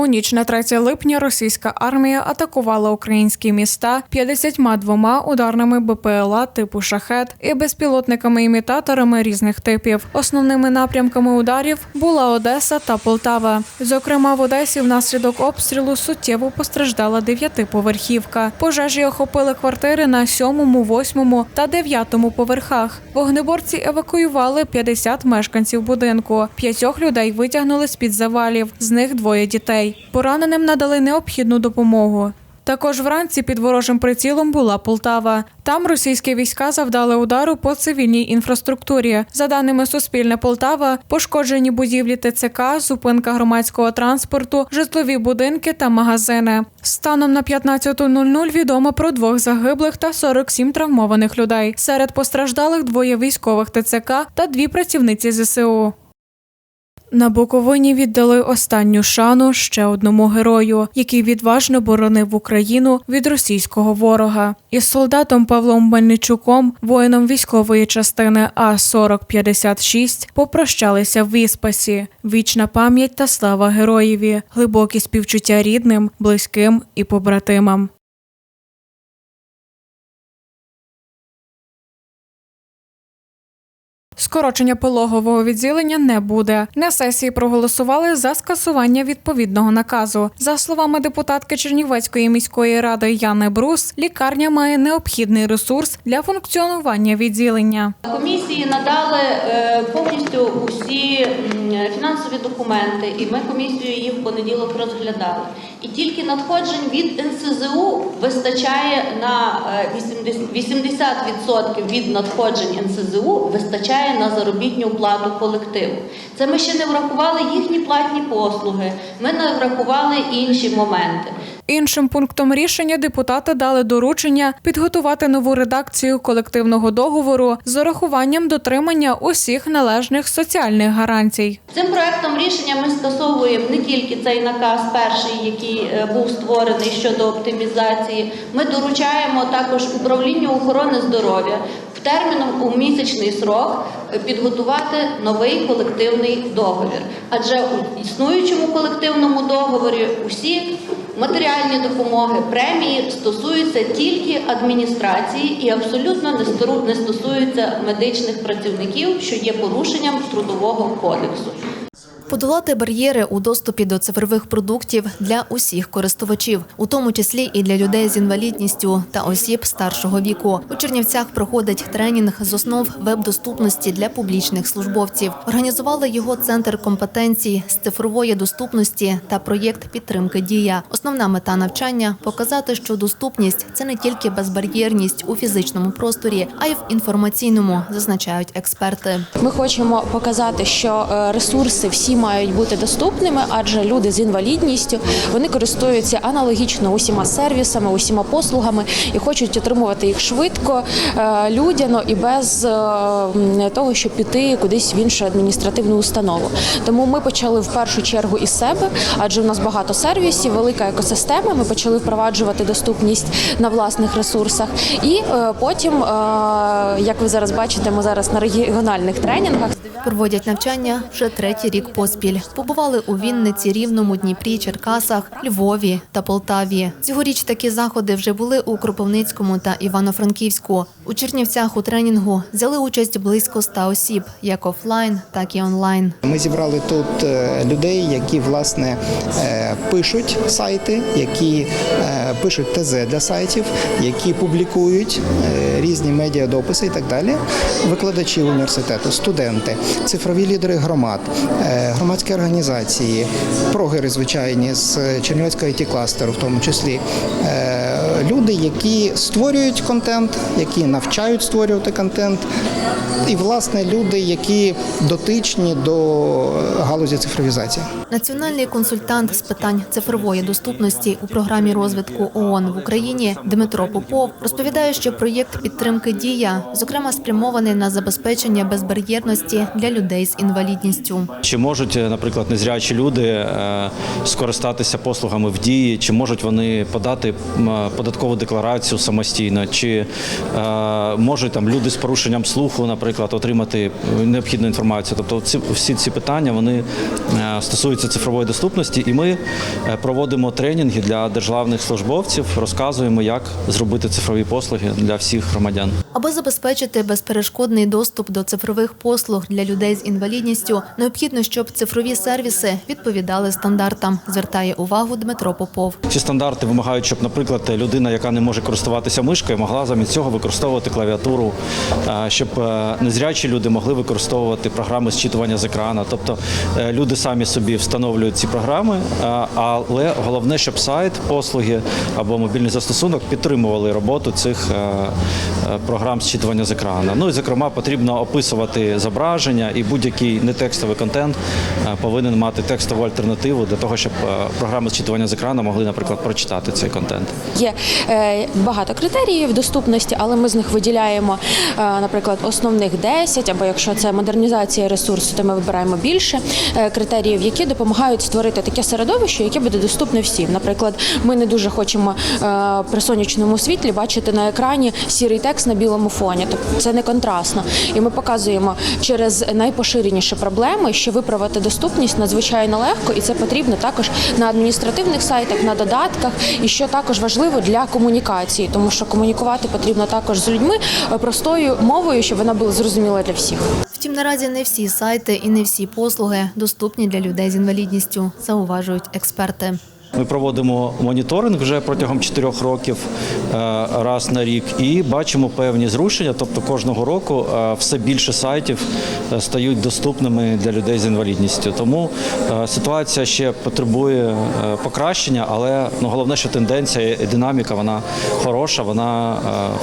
У ніч на 3 липня російська армія атакувала українські міста 52 ударними БПЛА типу шахет і безпілотниками-імітаторами різних типів. Основними напрямками ударів була Одеса та Полтава. Зокрема, в Одесі внаслідок обстрілу суттєво постраждала дев'ятиповерхівка. Пожежі охопили квартири на сьомому, восьмому та дев'ятому поверхах. Вогнеборці евакуювали 50 мешканців будинку. П'ятьох людей витягнули з під завалів, з них двоє дітей. Пораненим надали необхідну допомогу. Також вранці під ворожим прицілом була Полтава. Там російські війська завдали удару по цивільній інфраструктурі. За даними Суспільне Полтава, пошкоджені будівлі ТЦК, зупинка громадського транспорту, житлові будинки та магазини. Станом на 15.00 відомо про двох загиблих та 47 травмованих людей. Серед постраждалих двоє військових ТЦК та дві працівниці ЗСУ. На Буковині віддали останню шану ще одному герою, який відважно боронив Україну від російського ворога. Із солдатом Павлом Мельничуком, воїном військової частини А 4056 попрощалися в Віспасі. Вічна пам'ять та слава героєві, глибокі співчуття рідним, близьким і побратимам. Скорочення пологового відділення не буде. На сесії проголосували за скасування відповідного наказу. За словами депутатки Чернівецької міської ради Яни Брус, лікарня має необхідний ресурс для функціонування відділення. Комісії надали е, повністю усі фінансові документи, і ми комісію її в понеділок розглядали. І тільки надходжень від НСЗУ вистачає на е, 80 80% від надходжень НСЗУ вистачає на заробітну плату колективу. Це ми ще не врахували їхні платні послуги, ми не врахували інші моменти. Іншим пунктом рішення депутати дали доручення підготувати нову редакцію колективного договору з урахуванням дотримання усіх належних соціальних гарантій. Цим проектом рішення ми скасовуємо не тільки цей наказ, перший, який е, був створений щодо оптимізації. Ми доручаємо також управлінню охорони здоров'я в терміном у місячний срок е, підготувати новий колективний договір. Адже у існуючому колективному договорі усі матеріальні допомоги, премії стосуються тільки адміністрації і абсолютно не стосуються медичних працівників, що є порушенням трудового кодексу. Подолати бар'єри у доступі до цифрових продуктів для усіх користувачів, у тому числі і для людей з інвалідністю та осіб старшого віку. У Чернівцях проходить тренінг з основ веб-доступності для публічних службовців. Організували його центр компетенцій з цифрової доступності та проєкт підтримки Дія. Основна мета навчання показати, що доступність це не тільки безбар'єрність у фізичному просторі, а й в інформаційному, зазначають експерти. Ми хочемо показати, що е, ресурси всі мають бути доступними, адже люди з інвалідністю вони користуються аналогічно усіма сервісами, усіма послугами і хочуть отримувати їх швидко, е, людяно і без е, того, щоб піти кудись в іншу адміністративну установу. Тому ми почали в першу чергу із себе, адже у нас багато сервісів, велика екосистема. Ми почали впроваджувати доступність на власних ресурсах, і е, потім, як ви зараз бачите, ми зараз на регіональних тренінгах. Проводять навчання вже третій рік поспіль. Побували у Вінниці, Рівному, Дніпрі, Черкасах, Львові та Полтаві. Цьогоріч такі заходи вже були у Кропивницькому та Івано-Франківську. У Чернівцях у тренінгу взяли участь близько ста осіб, як офлайн, так і онлайн. Ми зібрали тут е, людей, які власне е, пишуть сайти, які е, пишуть ТЗ для сайтів, які публікують різні медіадописи і так далі. Викладачі університету, студенти, цифрові лідери громад, громадські організації, прогери звичайні з Чернівецького it кластеру, в тому числі. Е, Люди, які створюють контент, які навчають створювати контент, і власне люди, які дотичні до галузі цифровізації. Національний консультант з питань цифрової доступності у програмі розвитку ООН в Україні Дмитро Попов розповідає, що проєкт підтримки дія, зокрема, спрямований на забезпечення безбар'єрності для людей з інвалідністю. Чи можуть, е, наприклад, незрячі люди е, скористатися послугами в дії, чи можуть вони подати е, податкову декларацію самостійно, чи е, можуть там люди з порушенням слуху, наприклад, отримати необхідну інформацію. Тобто, ці всі ці питання вони е, е, цифрової доступності, і ми е, проводимо тренінги для державних службовців, розказуємо, як зробити цифрові послуги для всіх громадян. Аби забезпечити безперешкодний доступ до цифрових послуг для людей з інвалідністю, необхідно, щоб цифрові сервіси відповідали стандартам, звертає увагу Дмитро Попов. Ці стандарти вимагають, щоб, наприклад, людина, яка не може користуватися мишкою, могла замість цього використовувати клавіатуру, е, щоб е, незрячі люди могли використовувати програми зчитування з екрана. Тобто е, люди самі собі встановлюють ці програми, але головне, щоб сайт, послуги або мобільний застосунок підтримували роботу цих програм зчитування з екрана. Ну і зокрема потрібно описувати зображення і будь-який нетекстовий контент повинен мати текстову альтернативу для того, щоб програми зчитування з екрану могли, наприклад, прочитати цей контент. Є багато критеріїв доступності, але ми з них виділяємо, е, наприклад, основних 10, або якщо це модернізація ресурсу, то ми вибираємо більше е, критеріїв, які допомагають створити таке середовище, яке буде доступне всім. Наприклад, ми не дуже хочемо е, при сонячному світлі бачити на екрані сірий текст на білому фоні. Тобто це не контрастно. І ми показуємо через найпоширеніші проблеми, що виправити доступність надзвичайно легко, і це потрібно також на адміністративних сайтах, на додатках, і що також важливо для комунікації, тому що комунікувати потрібно також з людьми е, простою мовою, щоб вона була зрозуміла для всіх. Втім, наразі не всі сайти і не всі послуги доступні для людей з інвалідністю, зауважують експерти. Ми проводимо моніторинг вже протягом чотирьох років е, раз на рік і бачимо певні зрушення. Тобто кожного року е, все більше сайтів е, стають доступними для людей з інвалідністю. Тому ситуація ще потребує покращення, але ну, головне, що тенденція і динаміка вона хороша, вона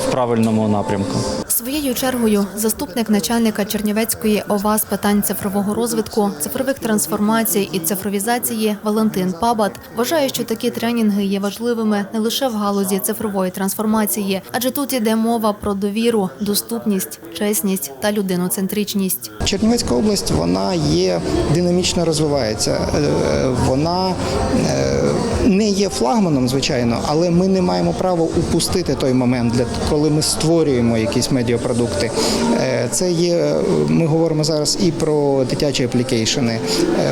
в правильному напрямку. Своєю чергою заступник начальника Чернівецької ОВА з питань цифрового розвитку, цифрових трансформацій і цифровізації Валентин Пабат вважає, що такі тренінги є важливими не лише в галузі цифрової трансформації, адже тут іде мова про довіру, доступність, чесність та людиноцентричність. Чернівецька область вона є динамічно розвивається. Е, Вона е, не є флагманом, звичайно, але ми не маємо права упустити той момент, для коли ми створюємо якісь медіапродукти. Е, Це є. Ми говоримо зараз і про дитячі аплікейшени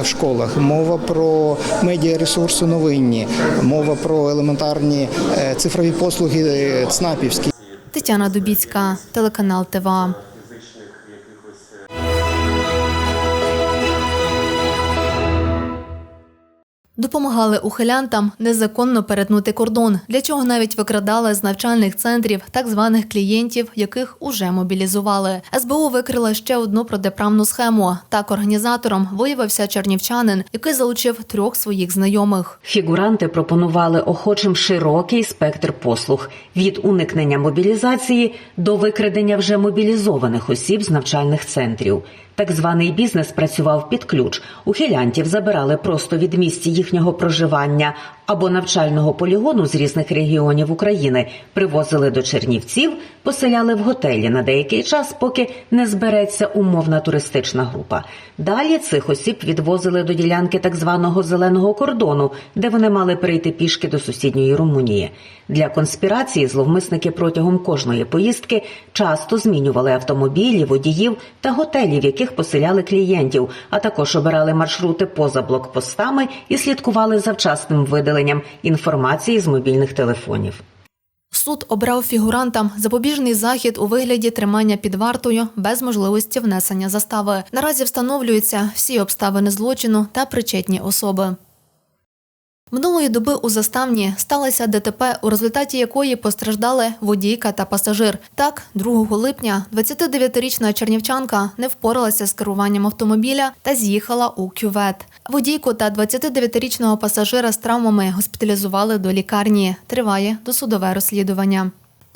в школах. Мова про медіаресурси новинні, мова про елементарні е, цифрові послуги е, ЦНАПівські. Тетяна Дубіцька, телеканал ТВА. Допомагали ухилянтам незаконно перетнути кордон, для чого навіть викрадали з навчальних центрів так званих клієнтів, яких уже мобілізували. СБУ викрила ще одну протиправну схему. Так організатором виявився чернівчанин, який залучив трьох своїх знайомих. Фігуранти пропонували охочим широкий спектр послуг від уникнення мобілізації до викрадення вже мобілізованих осіб з навчальних центрів. Так званий бізнес працював під ключ. Ухилянтів забирали просто від місць їхнього проживання або навчального полігону з різних регіонів України, привозили до Чернівців, поселяли в готелі на деякий час, поки не збереться умовна туристична група. Далі цих осіб відвозили до ділянки так званого зеленого кордону, де вони мали перейти пішки до сусідньої Румунії. Для конспірації зловмисники протягом кожної поїздки часто змінювали автомобілі, водіїв та готелі, в яких поселяли клієнтів, а також обирали маршрути поза блокпостами і слідкували за вчасним видаленням інформації з мобільних телефонів. Суд обрав фігурантам запобіжний захід у вигляді тримання під вартою без можливості внесення застави. Наразі встановлюються всі обставини злочину та причетні особи. Минулої доби у заставні сталося ДТП, у результаті якої постраждали водійка та пасажир. Так, 2 липня 29-річна чернівчанка не впоралася з керуванням автомобіля та з'їхала у кювет. Водійку та 29-річного пасажира з травмами госпіталізували до лікарні. Триває досудове розслідування.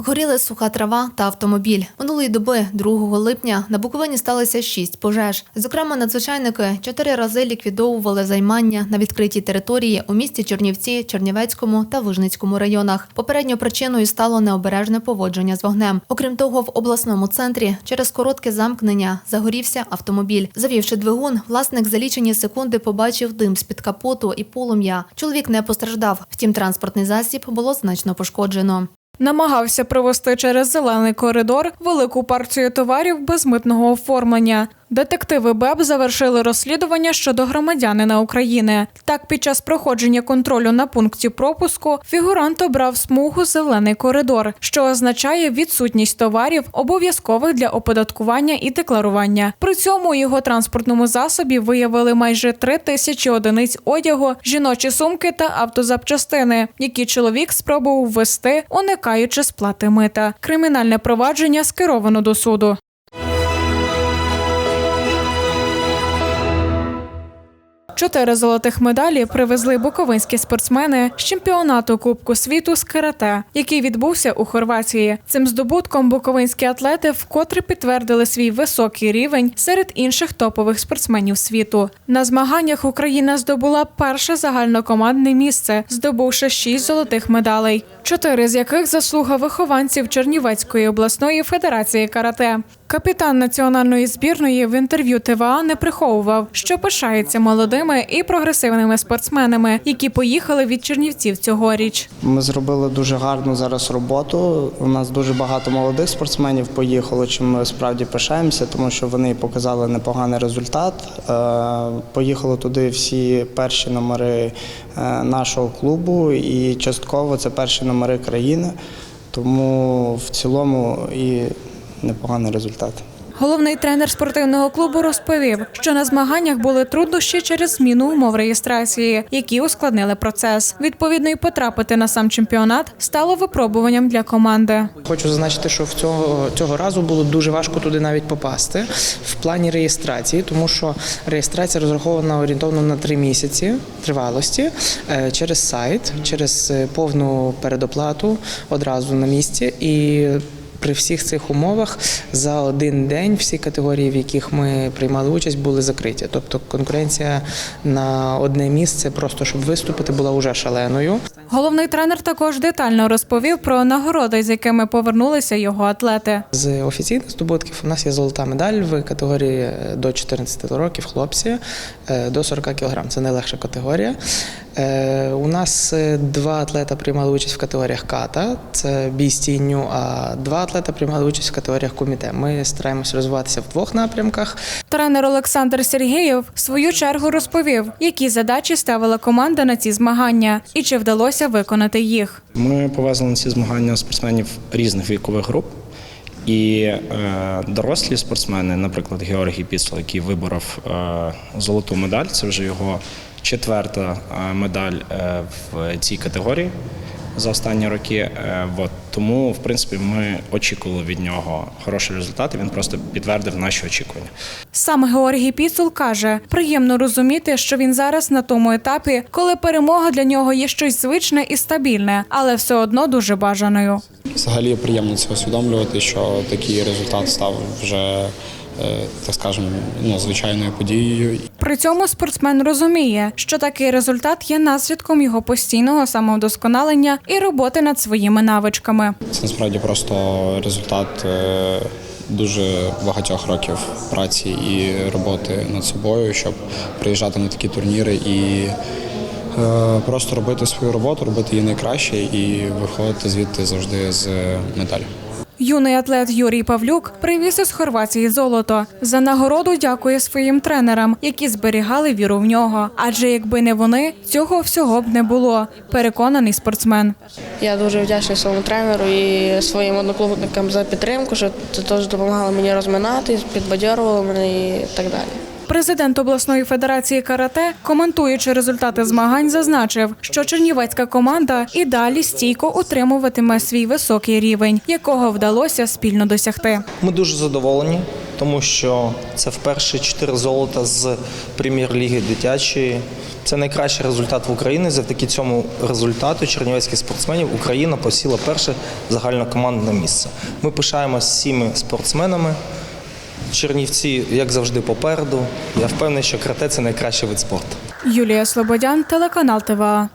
Горіли суха трава та автомобіль. Минулої доби, 2 липня, на Буковині сталося шість пожеж. Зокрема, надзвичайники чотири рази ліквідовували займання на відкритій території у місті Чернівці, Чернівецькому та Вижницькому районах. Попередньою причиною стало необережне поводження з вогнем. Окрім того, в обласному центрі через коротке замкнення загорівся автомобіль. Завівши двигун, власник за лічені секунди побачив дим з-під капоту і полум'я. Чоловік не постраждав. Втім, транспортний засіб було значно пошкоджено. Намагався провести через зелений коридор велику партію товарів без митного оформлення. Детективи БЕБ завершили розслідування щодо громадянина України. Так, під час проходження контролю на пункті пропуску фігурант обрав смугу зелений коридор, що означає відсутність товарів, обов'язкових для оподаткування і декларування. При цьому у його транспортному засобі виявили майже три тисячі одиниць одягу, жіночі сумки та автозапчастини, які чоловік спробував ввести, уникаючи сплати мита. Кримінальне провадження скеровано до суду. Чотири золотих медалі привезли буковинські спортсмени з чемпіонату Кубку світу з карате, який відбувся у Хорватії. Цим здобутком буковинські атлети вкотре підтвердили свій високий рівень серед інших топових спортсменів світу. На змаганнях Україна здобула перше загальнокомандне місце, здобувши шість золотих медалей, чотири з яких заслуга вихованців Чернівецької обласної федерації карате. Капітан національної збірної в інтерв'ю ТВА не приховував, що пишається молодими і прогресивними спортсменами, які поїхали від Чернівців цьогоріч. Ми зробили дуже гарну зараз роботу. У нас дуже багато молодих спортсменів поїхало, чим ми справді пишаємося, тому що вони показали непоганий результат. Е, Поїхали туди всі перші номери е, нашого клубу, і частково це перші номери країни. Тому в цілому і непоганий результат. Головний тренер спортивного клубу розповів, що на змаганнях були труднощі через зміну умов реєстрації, які ускладнили процес. Відповідно, і потрапити на сам чемпіонат стало випробуванням для команди. Хочу зазначити, що в цього, цього разу було дуже важко туди навіть попасти в плані реєстрації, тому що реєстрація розрахована орієнтовно на три місяці тривалості е, через сайт, через е, повну передоплату одразу на місці і. При всіх цих умовах за один день всі категорії, в яких ми приймали участь, були закриті. Тобто конкуренція на одне місце, просто щоб виступити, була уже шаленою. Головний тренер також детально розповів про нагороди, з якими повернулися його атлети. З офіційних здобутків у нас є золота медаль в категорії е, до 14 років хлопці е, до 40 кг. Це найлегша категорія. Е, У нас е, два атлета приймали участь в категоріях ката, це бій з тінню, а два атлета приймали участь в категоріях коміте. Ми стараємося розвиватися в двох напрямках. Тренер Олександр Сергієв в свою чергу розповів, які задачі ставила команда на ці змагання і чи вдалося виконати їх. Ми повезли на ці змагання спортсменів різних вікових груп. І е, дорослі спортсмени, наприклад, Георгій Піцл, який виборов е, золоту медаль, це вже його четверта е, медаль е, в цій категорії за останні роки. Е, от. Тому, в принципі, ми очікували від нього хороші результати. Він просто підтвердив наші очікування. Сам Георгій Піцул каже, приємно розуміти, що він зараз на тому етапі, коли перемога для нього є щось звичне і стабільне, але все одно дуже бажаною. Взагалі приємно це усвідомлювати, що такий результат став вже, так скажемо, ну, звичайною подією. При цьому спортсмен розуміє, що такий результат є наслідком його постійного самовдосконалення і роботи над своїми навичками. Це насправді просто результат е, дуже багатьох років праці і роботи над собою, щоб приїжджати на такі турніри і е, просто робити свою роботу, робити її найкраще і виходити звідти завжди з медаллю. Юний атлет Юрій Павлюк привіз із Хорватії золото. За нагороду дякує своїм тренерам, які зберігали віру в нього. Адже якби не вони, цього всього б не було. Переконаний спортсмен. Я дуже вдячний своєму тренеру і своїм одноклубникам за підтримку, що це теж допомагало мені розминати, підбадьорувало мене і так далі. Президент обласної федерації карате, коментуючи результати змагань, зазначив, що чернівецька команда і далі стійко утримуватиме свій високий рівень, якого вдалося спільно досягти. Ми дуже задоволені, тому що це вперше чотири золота з прем'єр-ліги дитячої. Це найкращий результат в Україні. Завдяки цьому результату чернівецьких спортсменів Україна посіла перше загальнокомандне місце. Ми пишаємося всіми спортсменами. Чернівці, як завжди, попереду. Я впевнений, що крате – це найкращий вид спорту. Юлія Слободян, телеканал ТВА.